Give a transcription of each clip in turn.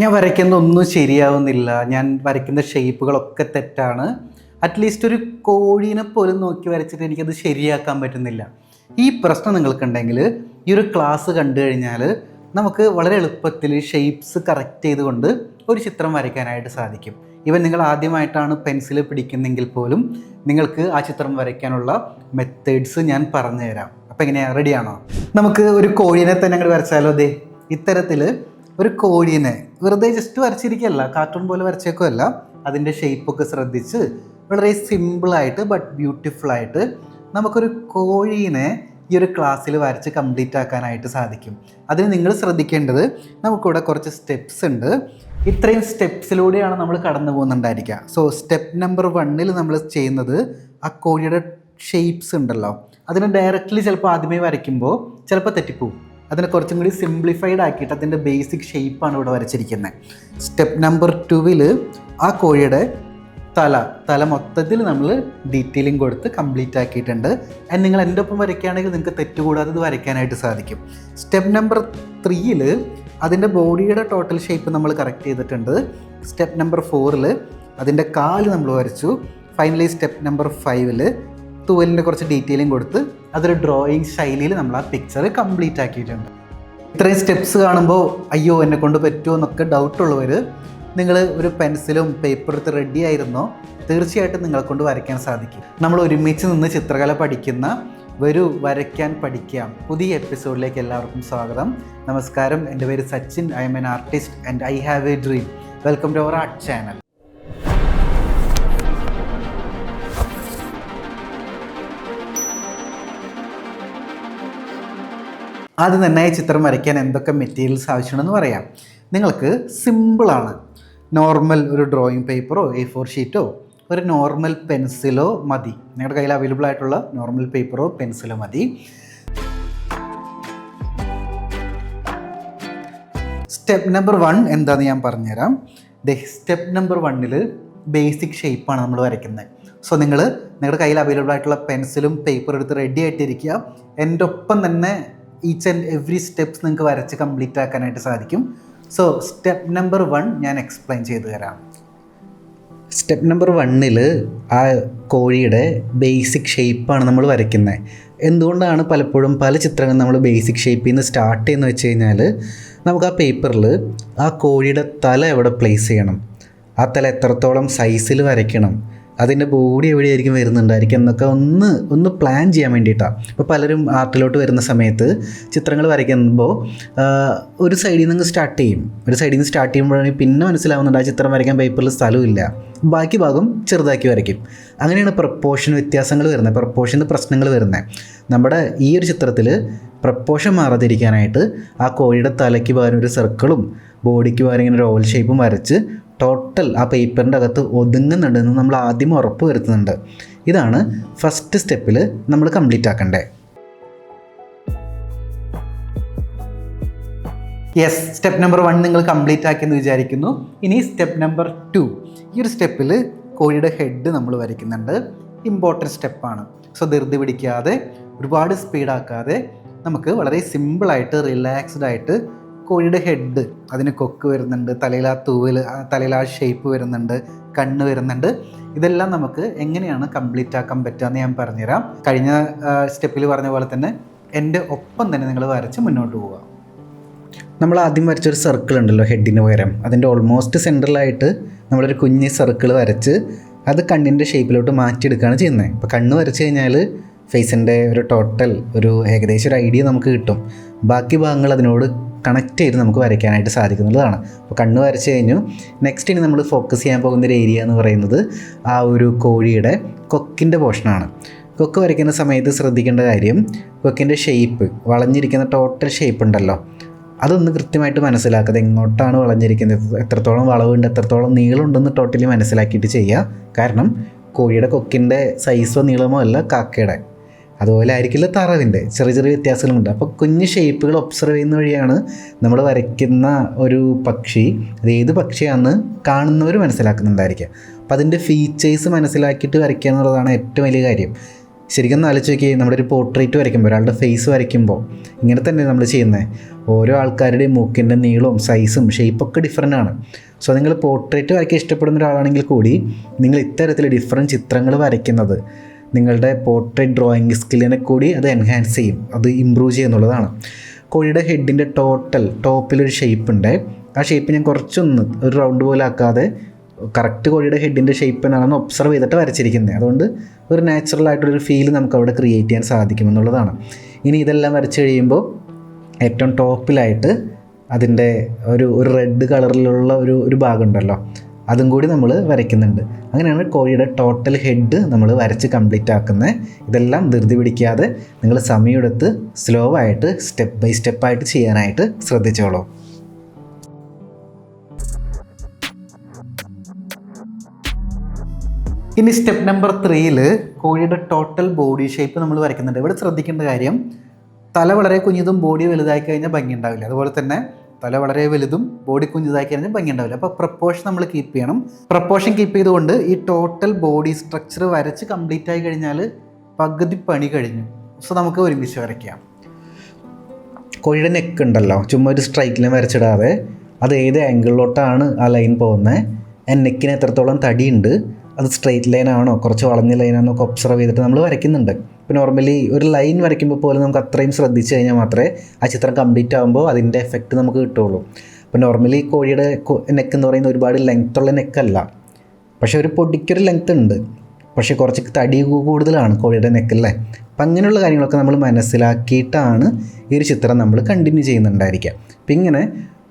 ഞാൻ വരയ്ക്കുന്ന ഒന്നും ശരിയാവുന്നില്ല. ഞാൻ വരയ്ക്കുന്ന ഷേപ്പുകളൊക്കെ തെറ്റാണ്. അറ്റ്ലീസ്റ്റ് ഒരു കോഴീനെ പോലും നോക്കി വരച്ചിട്ട് എനിക്കത് ശരിയാക്കാൻ പറ്റുന്നില്ല. ഈ പ്രശ്നം നിങ്ങൾക്കുണ്ടെങ്കിൽ ഈ ഒരു ക്ലാസ് കണ്ടു കഴിഞ്ഞാൽ നമുക്ക് വളരെ എളുപ്പത്തിൽ ഷേപ്സ് കറക്റ്റ് ചെയ്തുകൊണ്ട് ഒരു ചിത്രം വരയ്ക്കാനായിട്ട് സാധിക്കും. ഇവൻ നിങ്ങൾ ആദ്യമായിട്ടാണ് പെൻസിൽ പിടിക്കുന്നെങ്കിൽ പോലും നിങ്ങൾക്ക് ആ ചിത്രം വരയ്ക്കാനുള്ള മെത്തേഡ്സ് ഞാൻ പറഞ്ഞുതരാം. അപ്പം എങ്ങനെയാണ് റെഡിയാണോ നമുക്ക് ഒരു കോഴീനെ തന്നെ അങ്ങോട്ട് വരച്ചാലോ അതെ ഇത്തരത്തിൽ ഒരു കോഴീനെ വെറുതെ ജസ്റ്റ് വരച്ചിരിക്കുകയല്ല കാർട്ടൂൺ പോലെ വരച്ചേക്കുമല്ല അതിന്റെ ഷേപ്പൊക്കെ ശ്രദ്ധിച്ച് വളരെ സിമ്പിളായിട്ട് ബട്ട് ബ്യൂട്ടിഫുൾ ആയിട്ട് നമുക്കൊരു കോഴീനെ ഈ ഒരു ക്ലാസ്സിൽ വരച്ച് കംപ്ലീറ്റ് ആക്കാനായിട്ട് സാധിക്കും. അതിന് നിങ്ങൾ ശ്രദ്ധിക്കേണ്ടത് നമുക്കിവിടെ കുറച്ച് സ്റ്റെപ്സ് ഉണ്ട്. ഇത്രയും സ്റ്റെപ്സിലൂടെയാണ് നമ്മൾ കടന്നു പോകുന്നുണ്ടായിരിക്കുക. സോ സ്റ്റെപ്പ് നമ്പർ വണ്ണിൽ നമ്മൾ ചെയ്യുന്നത് ആ കോഴിയുടെ ഷേപ്സ് ഉണ്ടല്ലോ. അതിന് ഡയറക്റ്റ്ലി ചിലപ്പോൾ ആദ്യമേ വരയ്ക്കുമ്പോൾ ചിലപ്പോൾ തെറ്റിപ്പോവും. അതിനെ കുറച്ചും കൂടി സിംപ്ലിഫൈഡ് ആക്കിയിട്ട് അതിന്റെ ബേസിക് ഷേപ്പാണ് ഇവിടെ വരച്ചിരിക്കുന്നത്. സ്റ്റെപ്പ് നമ്പർ ടുവിൽ ആ കോഴിയുടെ തല തല മൊത്തത്തിൽ നമ്മൾ ഡീറ്റെയിലിംഗ് കൊടുത്ത് കംപ്ലീറ്റ് ആക്കിയിട്ടുണ്ട്. ആൻഡ് നിങ്ങൾ എന്റെ ഒപ്പം വരയ്ക്കുകയാണെങ്കിൽ നിങ്ങൾക്ക് തെറ്റുകൂടാതെ ഇത് വരയ്ക്കാനായിട്ട് സാധിക്കും. സ്റ്റെപ്പ് നമ്പർ ത്രീയിൽ അതിന്റെ ബോഡിയുടെ ടോട്ടൽ ഷേപ്പ് നമ്മൾ കറക്റ്റ് ചെയ്തിട്ടുണ്ട്. സ്റ്റെപ്പ് നമ്പർ ഫോറിൽ അതിന്റെ കാൽ നമ്മൾ വരച്ചു. ഫൈനലി സ്റ്റെപ്പ് നമ്പർ ഫൈവിൽ തൂവലിന്റെ കുറച്ച് ഡീറ്റെയിലും കൊടുത്ത് അതൊരു ഡ്രോയിങ് ശൈലിയിൽ നമ്മൾ ആ പിക്ചർ കംപ്ലീറ്റ് ആക്കിയിട്ടുണ്ട്. ഇത്രയും സ്റ്റെപ്സ് കാണുമ്പോൾ അയ്യോ എന്നെ കൊണ്ട് പറ്റുമോ എന്നൊക്കെ ഡൗട്ട് ഡൗട്ടുള്ളവർ നിങ്ങൾ ഒരു പെൻസിലും പേപ്പർ എടുത്ത് റെഡി ആയിരുന്നോ തീർച്ചയായിട്ടും നിങ്ങളെ കൊണ്ട് വരയ്ക്കാൻ സാധിക്കും. നമ്മൾ ഒരുമിച്ച് നിന്ന് ചിത്രകല പഠിക്കുന്ന വരൂ വരയ്ക്കാൻ പഠിക്കാം പുതിയ എപ്പിസോഡിലേക്ക് എല്ലാവർക്കും സ്വാഗതം. നമസ്കാരം. എന്റെ പേര് Sachin. I am an artist and I have a dream welcome to our art channel ആദ്യം തന്നെ ചിത്രം വരയ്ക്കാൻ എന്തൊക്കെ മെറ്റീരിയൽസ് ആവശ്യമാണെന്ന് പറയാം. നിങ്ങൾക്ക് സിമ്പിളാണ് നോർമൽ ഒരു ഡ്രോയിങ് പേപ്പറോ എ ഫോർ ഷീറ്റോ ഒരു നോർമൽ പെൻസിലോ മതി. നിങ്ങളുടെ കയ്യിൽ അവൈലബിൾ ആയിട്ടുള്ള നോർമൽ പേപ്പറോ പെൻസിലോ മതി. സ്റ്റെപ്പ് നമ്പർ വൺ എന്താണെന്ന് ഞാൻ പറഞ്ഞുതരാം. സ്റ്റെപ്പ് നമ്പർ വണ്ണിൽ ബേസിക് ഷേപ്പാണ് നമ്മൾ വരയ്ക്കുന്നത് സോ നിങ്ങൾ നിങ്ങളുടെ കയ്യിൽ അവൈലബിൾ ആയിട്ടുള്ള പെൻസിലും പേപ്പർ എടുത്ത് റെഡി ആയിട്ടിരിക്കുക. എന്റെ ഒപ്പം തന്നെ ഈച്ച് ആൻഡ് എവറി സ്റ്റെപ്സ് നിങ്ങൾക്ക് വരച്ച് കംപ്ലീറ്റ് ആക്കാനായിട്ട് സാധിക്കും. സോ സ്റ്റെപ്പ് നമ്പർ വൺ ഞാൻ എക്സ്പ്ലെയിൻ ചെയ്തു തരാം. സ്റ്റെപ്പ് നമ്പർ വണ്ണിൽ ആ കോഴിയുടെ ബേസിക് ഷേപ്പാണ് നമ്മൾ വരയ്ക്കുന്നത് എന്തുകൊണ്ടാണ് പലപ്പോഴും പല ചിത്രങ്ങൾ നമ്മൾ ബേസിക് ഷേപ്പിൽ നിന്ന് സ്റ്റാർട്ട് ചെയ്യുന്നത് വെച്ച് കഴിഞ്ഞാൽ നമുക്ക് ആ പേപ്പറിൽ ആ കോഴിയുടെ തല എവിടെ പ്ലേസ് ചെയ്യണം? ആ തല എത്രത്തോളം സൈസിൽ വരയ്ക്കണം? അതിന്റെ ബോഡി എവിടെയായിരിക്കും വരുന്നുണ്ടായിരിക്കും എന്നൊക്കെ ഒന്ന് ഒന്ന് പ്ലാൻ ചെയ്യാൻ വേണ്ടിയിട്ടാണ് അപ്പോൾ പലരും ആർട്ടിലോട്ട് വരുന്ന സമയത്ത് ചിത്രങ്ങൾ വരയ്ക്കുമ്പോൾ ഒരു സൈഡിൽ നിന്ന് സ്റ്റാർട്ട് ചെയ്യും. ഒരു സൈഡിൽ നിന്ന് സ്റ്റാർട്ട് ചെയ്യുമ്പോഴാണ് പിന്നെ മനസ്സിലാവുന്നുണ്ട് ആ ചിത്രം വരയ്ക്കാൻ പേപ്പറിൽ സ്ഥലമില്ല ബാക്കി ഭാഗം ചെറുതാക്കി വരയ്ക്കും. അങ്ങനെയാണ് പ്രപ്പോഷൻ വ്യത്യാസങ്ങൾ വരുന്നത്. പ്രപ്പോഷന് പ്രശ്നങ്ങൾ വരുന്നത്. നമ്മുടെ ഈ ഒരു ചിത്രത്തിൽ പ്രപ്പോഷൻ മാറാതിരിക്കാനായിട്ട് ആ കോഴിയുടെ തലയ്ക്ക് പകരം ഒരു സർക്കിളും ബോഡിക്ക് പകരം ഇങ്ങനെ ഒരു ഓവൽ ഷേപ്പും വരച്ച് ടോട്ടൽ ആ പേപ്പറിന്റെ അകത്ത് ഒതുങ്ങുന്നുണ്ടെന്ന് നമ്മൾ ആദ്യം ഉറപ്പ് വരുത്തുന്നുണ്ട്. ഇതാണ് ഫസ്റ്റ് സ്റ്റെപ്പിൽ നമ്മൾ കംപ്ലീറ്റ് ആക്കണ്ടേ. യെസ് സ്റ്റെപ്പ് നമ്പർ വൺ നിങ്ങൾ കംപ്ലീറ്റ് ആക്കിയെന്ന് വിചാരിക്കുന്നു. ഇനി സ്റ്റെപ്പ് നമ്പർ ടു ഈ ഒരു സ്റ്റെപ്പിൽ കോഴിയുടെ ഹെഡ് നമ്മൾ വരയ്ക്കുന്നുണ്ട്. ഇമ്പോർട്ടന്റ് സ്റ്റെപ്പാണ് സോ ധൃതി പിടിക്കാതെ ഒരുപാട് സ്പീഡാക്കാതെ നമുക്ക് വളരെ സിമ്പിളായിട്ട് റിലാക്സ്ഡ് ആയിട്ട് കോഴിയുടെ ഹെഡ് അതിന് കൊക്ക് വരുന്നുണ്ട് തലയിൽ ആ തൂവൽ തലയിൽ ആ ഷേപ്പ് വരുന്നുണ്ട് കണ്ണ് വരുന്നുണ്ട്. ഇതെല്ലാം നമുക്ക് എങ്ങനെയാണ് കംപ്ലീറ്റ് ആക്കാൻ പറ്റുക എന്ന് ഞാൻ പറഞ്ഞുതരാം. കഴിഞ്ഞ സ്റ്റെപ്പിൽ പറഞ്ഞ പോലെ തന്നെ എന്റെ ഒപ്പം തന്നെ നിങ്ങൾ വരച്ച് മുന്നോട്ട് പോവുക. നമ്മൾ ആദ്യം വരച്ചൊരു സർക്കിൾ ഉണ്ടല്ലോ ഹെഡിന് പകരം. അതിന്റെ ഓൾമോസ്റ്റ് സെൻട്രലായിട്ട് നമ്മളൊരു കുഞ്ഞ് സർക്കിൾ വരച്ച് അത് കണ്ണിന്റെ ഷേപ്പിലോട്ട് മാറ്റിയെടുക്കുകയാണ് ചെയ്യുന്നത്. ഇപ്പോൾ കണ്ണ് വരച്ച് കഴിഞ്ഞാൽ ഫേസിന്റെ ഒരു ടോട്ടൽ ഒരു ഏകദേശം ഒരു ഐഡിയ നമുക്ക് കിട്ടും. ബാക്കി ഭാഗങ്ങൾ അതിനോട് കണക്ട് ചെയ്ത് നമുക്ക് വരയ്ക്കാനായിട്ട് സാധിക്കുന്നുള്ളതാണ് അപ്പോൾ കണ്ണ് വരച്ച് കഴിഞ്ഞു. നെക്സ്റ്റ് ഇനി നമ്മൾ ഫോക്കസ് ചെയ്യാൻ പോകുന്ന ഒരു ഏരിയ എന്ന് പറയുന്നത് ആ ഒരു കോഴിയുടെ കൊക്കിന്റെ പോർഷനാണ് കൊക്ക് വരയ്ക്കുന്ന സമയത്ത് ശ്രദ്ധിക്കേണ്ട കാര്യം കൊക്കിന്റെ ഷേപ്പ് വളഞ്ഞിരിക്കുന്ന ടോട്ടൽ ഷേപ്പ് ഉണ്ടല്ലോ. അതൊന്ന് കൃത്യമായിട്ട് മനസ്സിലാക്കാതെ എങ്ങോട്ടാണ് വളഞ്ഞിരിക്കുന്നത് എത്രത്തോളം വളവുണ്ട് എത്രത്തോളം നീളമുണ്ടെന്ന് ടോട്ടലി മനസ്സിലാക്കിയിട്ട് ചെയ്യുക. കാരണം കോഴിയുടെ കൊക്കിന്റെ സൈസോ നീളമോ അല്ല കാക്കയുടെ. അതുപോലെ ആയിരിക്കില്ല തറവിന്റെ ചെറിയ ചെറിയ വ്യത്യാസങ്ങളുണ്ട്. അപ്പോൾ കുഞ്ഞ് ഷേപ്പുകൾ ഒബ്സർവ് ചെയ്യുന്ന വഴിയാണ് നമ്മൾ വരയ്ക്കുന്ന ഒരു പക്ഷി. അത് ഏത് പക്ഷിയാണെന്ന് കാണുന്നവർ മനസ്സിലാക്കുന്നുണ്ടായിരിക്കുക അപ്പോൾ അതിന്റെ ഫീച്ചേഴ്സ് മനസ്സിലാക്കിയിട്ട് വരയ്ക്കുക എന്നുള്ളതാണ് ഏറ്റവും വലിയ കാര്യം. ശരിക്കും ആലോചിച്ച് നോക്കി നമ്മുടെ ഒരു പോർട്രേറ്റ് വരയ്ക്കുമ്പോൾ ഒരാളുടെ ഫേസ് വരയ്ക്കുമ്പോൾ ഇങ്ങനെ തന്നെ നമ്മൾ ചെയ്യുന്നത്. ഓരോ ആൾക്കാരുടെയും മൂക്കിന്റെ നീളവും സൈസും ഷേപ്പൊക്കെ ഡിഫറെന്റ് ആണ്. സോ നിങ്ങൾ പോർട്രേറ്റ് വരയ്ക്കാൻ ഇഷ്ടപ്പെടുന്ന ഒരാളാണെങ്കിൽ കൂടി നിങ്ങൾ ഇത്തരത്തിൽ ഡിഫറെന്റ് ചിത്രങ്ങൾ വരയ്ക്കുന്നത് നിങ്ങളുടെ പോർട്രേറ്റ് ഡ്രോയിങ് സ്കില്ലിനെ കൂടി അത് എൻഹാൻസ് ചെയ്യും. അത് ഇമ്പ്രൂവ് ചെയ്യുന്നുള്ളതാണ് കോഴിയുടെ ഹെഡിന്റെ ടോട്ടൽ ടോപ്പിലൊരു ഷേപ്പ് ഉണ്ട്. ആ ഷേപ്പ് ഞാൻ കുറച്ചൊന്ന് ഒരു റൗണ്ട് പോലെ ആക്കാതെ കറക്റ്റ് കോഴിയുടെ ഹെഡിന്റെ ഷേപ്പ് എന്നാണെന്ന് ഒബ്സർവ് ചെയ്തിട്ട് വരച്ചിരിക്കുന്നത്. അതുകൊണ്ട് ഒരു നാച്ചുറൽ ആയിട്ടുള്ളൊരു ഫീൽ നമുക്ക് അവിടെ ക്രിയേറ്റ് ചെയ്യാൻ സാധിക്കുമെന്നുള്ളതാണ് ഇനി ഇതെല്ലാം വരച്ച് കഴിയുമ്പോൾ ഏറ്റവും ടോപ്പിലായിട്ട് അതിന്റെ ഒരു ഒരു റെഡ് കളറിലുള്ള ഒരു ഒരു ഭാഗം ഉണ്ടല്ലോ. അതും കൂടി നമ്മൾ വരയ്ക്കുന്നുണ്ട്. അങ്ങനെയാണ് കോഴിയുടെ ടോട്ടൽ ഹെഡ് നമ്മൾ വരച്ച് കംപ്ലീറ്റ് ആക്കുന്നത്. ഇതെല്ലാം ധൃതി പിടിക്കാതെ നിങ്ങൾ സമയമെടുത്ത് സ്ലോ ആയിട്ട് സ്റ്റെപ്പ് ബൈ സ്റ്റെപ്പായിട്ട് ചെയ്യാനായിട്ട് ശ്രദ്ധിച്ചോളൂ. ഇനി സ്റ്റെപ്പ് നമ്പർ ത്രീയിൽ കോഴിയുടെ ടോട്ടൽ ബോഡി ഷേപ്പ് നമ്മൾ വരയ്ക്കുന്നുണ്ട്. ഇവിടെ ശ്രദ്ധിക്കേണ്ട കാര്യം തല വളരെ കുഞ്ഞതും ബോഡി വലുതായി കഴിഞ്ഞാൽ ഭംഗി ഉണ്ടാവില്ല അതുപോലെ തന്നെ തല വളരെ വലുതും ബോഡി കുഞ്ഞിതായി കഴിഞ്ഞാൽ ഭംഗി ഉണ്ടാവില്ല അപ്പോൾ പ്രപ്പോർഷൻ നമ്മൾ കീപ്പ് ചെയ്യണം. പ്രപ്പോർഷൻ കീപ്പ് ചെയ്തുകൊണ്ട് ഈ ടോട്ടൽ ബോഡി സ്ട്രക്ചർ വരച്ച് കംപ്ലീറ്റ് ആയി കഴിഞ്ഞാൽ പകുതി പണി കഴിഞ്ഞു. സോ നമുക്ക് ഒരുമിച്ച് വരയ്ക്കാം. കോഴിയുടെ നെക്ക് ഉണ്ടല്ലോ. ചുമ്മാ ഒരു സ്ട്രൈക്കിലും വരച്ചിടാതെ അത് ഏത് ആംഗിളിലോട്ടാണ് ആ ലൈൻ പോകുന്നത് നെക്കിന് എത്രത്തോളം തടിയുണ്ട്? അത് സ്ട്രെയിറ്റ് ലൈനാണോ കുറച്ച് വളഞ്ഞ ലൈനാണോ ഒക്കെ ഒബ്സർവ് ചെയ്തിട്ട് നമ്മൾ വരയ്ക്കുന്നുണ്ട്. ഇപ്പോൾ നോർമലി ഒരു ലൈൻ വരയ്ക്കുമ്പോൾ പോലും നമുക്ക് അത്രയും ശ്രദ്ധിച്ച് കഴിഞ്ഞാൽ മാത്രമേ ആ ചിത്രം കംപ്ലീറ്റ് ആകുമ്പോൾ അതിന്റെ എഫക്റ്റ് നമുക്ക് കിട്ടുള്ളൂ അപ്പോൾ നോർമലി കോഴിയുടെ നെക്ക് എന്ന് പറയുന്നത് ഒരുപാട് ലെങ്ത്തുള്ള നെക്കല്ല പക്ഷേ ഒരു പൊടിക്കൊരു ലെങ്ത് ഉണ്ട്. പക്ഷേ കുറച്ച് തടി കൂടുതലാണ് കോഴിയുടെ നെക്കല്ലേ അപ്പം അങ്ങനെയുള്ള കാര്യങ്ങളൊക്കെ നമ്മൾ മനസ്സിലാക്കിയിട്ടാണ് ഈ ഒരു ചിത്രം നമ്മൾ കണ്ടിന്യൂ ചെയ്യുന്നുണ്ടായിരിക്കുക. അപ്പം ഇങ്ങനെ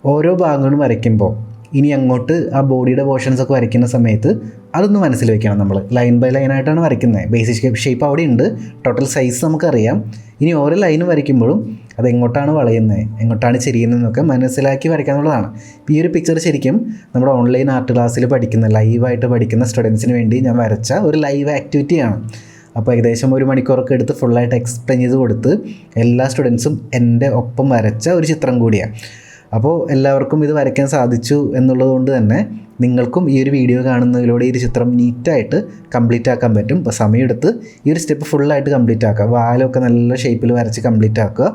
ഓരോ ഭാഗങ്ങളും വരയ്ക്കുമ്പോൾ ഇനി അങ്ങോട്ട് ആ ബോഡിയുടെ പോർഷൻസ് ഒക്കെ വരയ്ക്കുന്ന സമയത്ത് അതൊന്ന് മനസ്സിൽ വെക്കണം നമ്മൾ. ലൈൻ ബൈ ലൈൻ ആയിട്ടാണ് വരയ്ക്കുന്നത്. ബേസിക് ഷേപ്പ് അവിടെ ഉണ്ട്. ടോട്ടൽ സൈസ് നമുക്കറിയാം. ഇനി ഓരോ ലൈൻ വരയ്ക്കുമ്പോഴും അത് എങ്ങോട്ടാണ് വളയുന്നത്? എങ്ങോട്ടാണ് ചെരിയുന്നതെന്നൊക്കെ മനസ്സിലാക്കി വരയ്ക്കാന്നുള്ളതാണ് ഈ ഒരു പിക്ചർ ശരിക്കും നമ്മുടെ ഓൺലൈൻ ആർട്ട് ക്ലാസ്സിൽ പഠിക്കുന്ന ലൈവായിട്ട് പഠിക്കുന്ന സ്റ്റുഡൻസിന് വേണ്ടി ഞാൻ വരച്ച ഒരു ലൈവ് ആക്ടിവിറ്റിയാണ് അപ്പോൾ ഏകദേശം ഒരു മണിക്കൂറൊക്കെ എടുത്ത് ഫുള്ളായിട്ട് എക്സ്പ്ലെയിൻ ചെയ്ത് കൊടുത്ത് എല്ലാ സ്റ്റുഡൻസും എന്റെ ഒപ്പം വരച്ച ഒരു ചിത്രം കൂടിയാണ്. അപ്പോൾ എല്ലാവർക്കും ഇത് വരയ്ക്കാൻ സാധിച്ചു എന്നുള്ളത് കൊണ്ട് തന്നെ നിങ്ങൾക്കും ഈ ഒരു വീഡിയോ കാണുന്നതിലൂടെ ഈ ഒരു ചിത്രം നീറ്റായിട്ട് കംപ്ലീറ്റ് ആക്കാൻ പറ്റും. അപ്പോൾ സമയമെടുത്ത് ഈ ഒരു സ്റ്റെപ്പ് ഫുള്ളായിട്ട് കംപ്ലീറ്റ് ആക്കുക. വാലൊക്കെ നല്ല ഷേപ്പിൽ വരച്ച് കംപ്ലീറ്റ് ആക്കുക.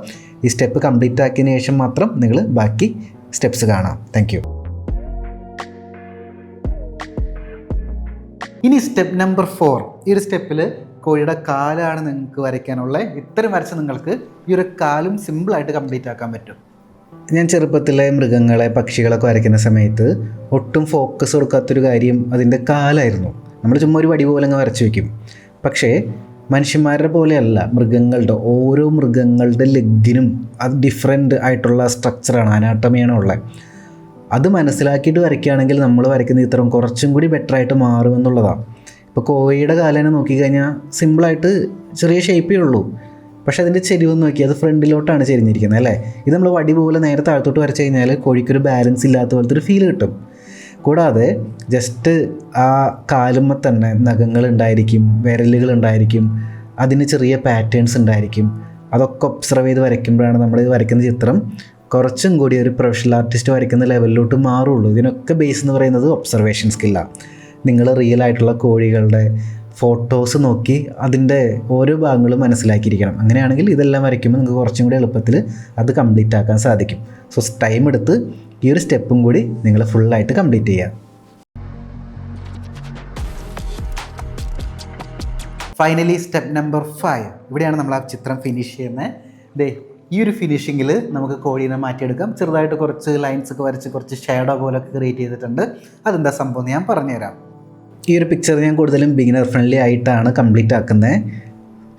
ഈ സ്റ്റെപ്പ് കംപ്ലീറ്റ് ആക്കിയതിന് ശേഷം മാത്രം നിങ്ങൾ ബാക്കി സ്റ്റെപ്സ് കാണാം. താങ്ക് ഇനി സ്റ്റെപ്പ് നമ്പർ ഫോർ ഈ ഒരു സ്റ്റെപ്പിൽ കോഴിയുടെ കാലാണ് നിങ്ങൾക്ക് വരയ്ക്കാനുള്ളത് ഇത്തരം വരച്ച് നിങ്ങൾക്ക് ഈ ഒരു കാലും സിമ്പിളായിട്ട് കംപ്ലീറ്റ് ആക്കാൻ പറ്റും. ഞാൻ ചെറുപ്പത്തിലെ മൃഗങ്ങളെ പക്ഷികളൊക്കെ വരയ്ക്കുന്ന സമയത്ത് ഒട്ടും ഫോക്കസ് കൊടുക്കാത്തൊരു കാര്യം അതിന്റെ കാലായിരുന്നു. നമ്മൾ ചുമ്മാ ഒരു വടി പോലെ അങ്ങ് വരച്ച് വയ്ക്കും പക്ഷേ മനുഷ്യന്മാരുടെ പോലെയല്ല. മൃഗങ്ങളുടെ ഓരോ മൃഗങ്ങളുടെ ലെഗിനും അത് ഡിഫറെന്റ് ആയിട്ടുള്ള സ്ട്രക്ചറാണ് അനാട്ടമിയാണ് ഉള്ളത്. അത് മനസ്സിലാക്കിയിട്ട് വരയ്ക്കുകയാണെങ്കിൽ നമ്മൾ വരയ്ക്കുന്ന ചിത്രം കുറച്ചും കൂടി ബെറ്റർ ആയിട്ട് മാറുമെന്നുള്ളതാണ്. ഇപ്പോൾ കോഴിയുടെ കാലേനെ നോക്കിക്കഴിഞ്ഞാൽ സിമ്പിളായിട്ട് ചെറിയ ഷേപ്പേ ഉള്ളൂ. പക്ഷേ അതിന്റെ ചെരിവ് നോക്കി അത് ഫ്രണ്ടിലോട്ടാണ് ചെരിഞ്ഞിരിക്കുന്നത് അല്ലേ? ഇത് നമ്മൾ വടി പോലെ നേരെ താഴത്തോട്ട് വരച്ച് കഴിഞ്ഞാൽ കോഴിക്കൊരു ബാലൻസ് ഇല്ലാത്ത പോലത്തെ ഒരു ഫീൽ കിട്ടും. കൂടാതെ ജസ്റ്റ് ആ കാലുമ്മ തന്നെ നഖങ്ങൾ ഉണ്ടായിരിക്കും വിരലുകൾ ഉണ്ടായിരിക്കും അതിന് ചെറിയ പാറ്റേൺസ് ഉണ്ടായിരിക്കും. അതൊക്കെ ഒബ്സർവ് ചെയ്ത് വരയ്ക്കുമ്പോഴാണ് നമ്മൾ ഇത് വരയ്ക്കുന്ന ചിത്രം കുറച്ചും കൂടി ഒരു പ്രൊഫഷണൽ ആർട്ടിസ്റ്റ് വരയ്ക്കുന്ന ലെവലിലോട്ട് മാറുള്ളൂ. ഇതിനൊക്കെ ബേസ് എന്ന് പറയുന്നത് ഒബ്സർവേഷൻ സ്കില്ലാണ് നിങ്ങൾ റിയൽ ആയിട്ടുള്ള കോഴികളുടെ ഫോട്ടോസ് നോക്കി അതിന്റെ ഓരോ ഭാഗങ്ങളും മനസ്സിലാക്കിയിരിക്കണം. അങ്ങനെയാണെങ്കിൽ ഇതെല്ലാം വരയ്ക്കുമ്പോൾ നിങ്ങൾക്ക് കുറച്ചും കൂടി എളുപ്പത്തിൽ അത് കംപ്ലീറ്റ് ആക്കാൻ സാധിക്കും. സോ ടൈം എടുത്ത് ഈ ഒരു സ്റ്റെപ്പും കൂടി നിങ്ങൾ ഫുള്ളായിട്ട് കംപ്ലീറ്റ് ചെയ്യുക ഫൈനലി സ്റ്റെപ്പ് നമ്പർ ഫൈവ് ഇവിടെയാണ് നമ്മൾ ആ ചിത്രം ഫിനിഷ് ചെയ്യുന്നത്. ദേ ഈ ഒരു ഫിനിഷിങ്ങിൽ നമുക്ക് കോഴീനെ മാറ്റിയെടുക്കാം. ചെറുതായിട്ട് കുറച്ച് ലൈൻസ് ഒക്കെ വരച്ച് കുറച്ച് ഷേഡോ പോലൊക്കെ ക്രിയേറ്റ് ചെയ്തിട്ടുണ്ട്. അതെന്താ സംഭവം ഞാൻ പറഞ്ഞുതരാം. ഈ ഒരു പിക്ചർ ഞാൻ കൂടുതലും ബിഗിനർ ഫ്രണ്ട്ലി ആയിട്ടാണ് കംപ്ലീറ്റ് ആക്കുന്നത്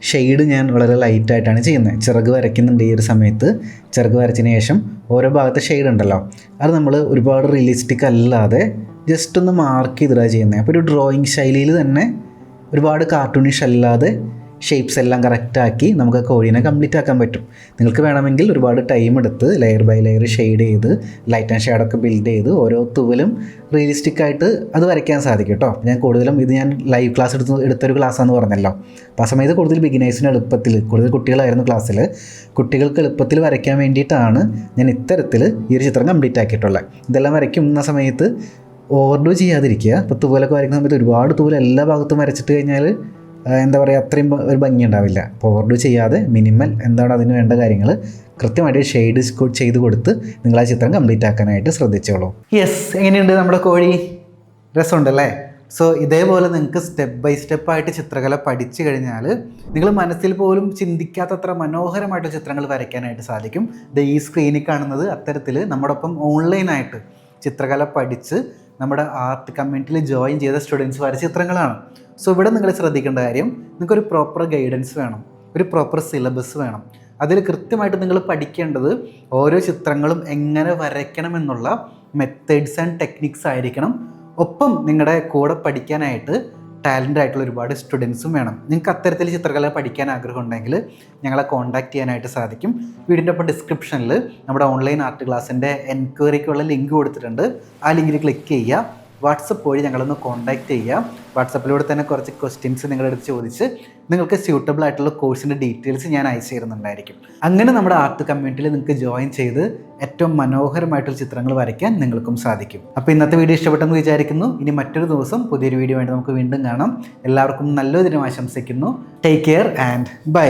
ഷെയ്ഡ് ഞാൻ വളരെ ലൈറ്റായിട്ടാണ് ചെയ്യുന്നത് ചിറക് വരയ്ക്കുന്നുണ്ട് ഈ ഒരു സമയത്ത്. ചിറക് വരച്ചതിന് ശേഷം ഓരോ ഭാഗത്ത് ഷെയ്ഡ് ഉണ്ടല്ലോ. അത് നമ്മൾ ഒരുപാട് റിയലിസ്റ്റിക് അല്ലാതെ ജസ്റ്റ് ഒന്ന് മാർക്ക് ചെയ്തിട്ടാണ് ചെയ്യുന്നത് അപ്പോൾ ഒരു ഡ്രോയിങ് ശൈലിയിൽ തന്നെ ഒരുപാട് കാർട്ടൂണിഷ് അല്ലാതെ ഷേപ്സ് എല്ലാം കറക്റ്റാക്കി നമുക്ക് കോഴീനെ കംപ്ലീറ്റ് ആക്കാൻ പറ്റും. നിങ്ങൾക്ക് വേണമെങ്കിൽ ഒരുപാട് ടൈം എടുത്ത് ലെയർ ബൈ ലെയർ ഷെയ്ഡ് ചെയ്ത് ലൈറ്റ് ആൻഡ് ഷെയ്ഡൊക്കെ ബിൽഡ് ചെയ്ത് ഓരോ തുവലും റിയലിസ്റ്റിക് ആയിട്ട് അത് വരയ്ക്കാൻ സാധിക്കും കേട്ടോ ഞാൻ കൂടുതലും ഇത് ഞാൻ ലൈവ് ക്ലാസ് എടുത്ത് എടുത്തൊരു ക്ലാസ്സാന്ന് പറഞ്ഞല്ലോ. അപ്പോൾ ആ സമയത്ത് കൂടുതൽ ബിഗിനേഴ്സിന് എളുപ്പത്തിൽ കൂടുതൽ കുട്ടികളായിരുന്നു ക്ലാസ്സിൽ കുട്ടികൾക്ക് എളുപ്പത്തിൽ വരയ്ക്കാൻ വേണ്ടിയിട്ടാണ് ഞാൻ ഇത്തരത്തിൽ ഈ ഒരു ചിത്രം കംപ്ലീറ്റ് ആക്കിയിട്ടുള്ളത് ഇതെല്ലാം വരയ്ക്കുന്ന സമയത്ത് ഓവർഡു ചെയ്യാതിരിക്കുക. ഇപ്പോൾ തൂവലൊക്കെ വരയ്ക്കുന്ന സമയത്ത് ഒരുപാട് തൂവൽ എല്ലാ ഭാഗത്തും വരച്ചിട്ട് കഴിഞ്ഞാൽ എന്താ പറയുക അത്രയും ഒരു ഭംഗി ഉണ്ടാവില്ല. പോവർഡ് ചെയ്യാതെ മിനിമൽ എന്താണ് അതിന് വേണ്ട കാര്യങ്ങൾ കൃത്യമായിട്ട് ഷെയ്ഡ് ചെയ്ത് കൊടുത്ത് നിങ്ങൾ ആ ചിത്രം കംപ്ലീറ്റ് ആക്കാനായിട്ട് ശ്രദ്ധിച്ചോളൂ. യെസ് എങ്ങനെയുണ്ട് നമ്മുടെ കോഴി? രസമുണ്ടല്ലേ? സോ ഇതേപോലെ നിങ്ങൾക്ക് സ്റ്റെപ്പ് ബൈ സ്റ്റെപ്പായിട്ട് ചിത്രകല പഠിച്ചു കഴിഞ്ഞാൽ നിങ്ങൾ മനസ്സിൽ പോലും ചിന്തിക്കാത്തത്ര മനോഹരമായിട്ട് ചിത്രങ്ങൾ വരയ്ക്കാനായിട്ട് സാധിക്കും. ഇത് ഈ സ്ക്രീനിൽ കാണുന്നത് അത്തരത്തിൽ നമ്മുടെ ഒപ്പം ഓൺലൈനായിട്ട് ചിത്രകല പഠിച്ച് നമ്മുടെ ആർട്ട് കമ്മ്യൂണിറ്റിയിൽ ജോയിൻ ചെയ്ത സ്റ്റുഡൻസ് വരച്ച ചിത്രങ്ങളാണ്. സോ ഇവിടെ നിങ്ങൾ ശ്രദ്ധിക്കേണ്ട കാര്യം നിങ്ങൾക്കൊരു പ്രോപ്പർ ഗൈഡൻസ് വേണം ഒരു പ്രോപ്പർ സിലബസ് വേണം. അതിൽ കൃത്യമായിട്ട് നിങ്ങൾ പഠിക്കേണ്ടത് ഓരോ ചിത്രങ്ങളും എങ്ങനെ വരയ്ക്കണം എന്നുള്ള മെത്തേഡ്സ് ആൻഡ് ടെക്നിക്സ് ആയിരിക്കണം. ഒപ്പം നിങ്ങളുടെ കൂടെ പഠിക്കാനായിട്ട് ടാലന്റ് ആയിട്ടുള്ള ഒരുപാട് സ്റ്റുഡൻസും വേണം. നിങ്ങൾക്ക് അത്തരത്തിൽ ചിത്രകല പഠിക്കാൻ ആഗ്രഹം ഉണ്ടെങ്കിൽ ഞങ്ങളെ കോൺടാക്ട് ചെയ്യാനായിട്ട് സാധിക്കും. വീടിന്റെ ഒപ്പം ഡിസ്ക്രിപ്ഷനിൽ നമ്മുടെ ഓൺലൈൻ ആർട്ട് ക്ലാസ്സിന്റെ എൻക്വയറിക്കുള്ള ലിങ്ക് കൊടുത്തിട്ടുണ്ട്. ആ ലിങ്കിൽ ക്ലിക്ക് ചെയ്യുക. വാട്സപ്പ് വഴി ഞങ്ങളൊന്ന് കോൺടാക്റ്റ് ചെയ്യുക വാട്സപ്പിലൂടെ തന്നെ കുറച്ച് ക്വസ്റ്റ്യൻസ് നിങ്ങളെടുത്ത് ചോദിച്ച് നിങ്ങൾക്ക് സ്യൂട്ടബിൾ ആയിട്ടുള്ള കോഴ്സിന്റെ ഡീറ്റെയിൽസ് ഞാൻ അയച്ചു തരുന്നുണ്ടായിരിക്കും. അങ്ങനെ നമ്മുടെ ആർട്ട് കമ്മ്യൂണിറ്റിയിൽ നിങ്ങൾക്ക് ജോയിൻ ചെയ്ത് ഏറ്റവും മനോഹരമായിട്ടുള്ള ചിത്രങ്ങൾ വരയ്ക്കാൻ നിങ്ങൾക്കും സാധിക്കും. അപ്പോൾ ഇന്നത്തെ വീഡിയോ ഇഷ്ടപ്പെട്ടെന്ന് വിചാരിക്കുന്നു. ഇനി മറ്റൊരു ദിവസം പുതിയൊരു വീഡിയോ വേണ്ടി നമുക്ക് വീണ്ടും കാണാം. എല്ലാവർക്കും നല്ലൊരു ദിനം ആശംസിക്കുന്നു. Take care and by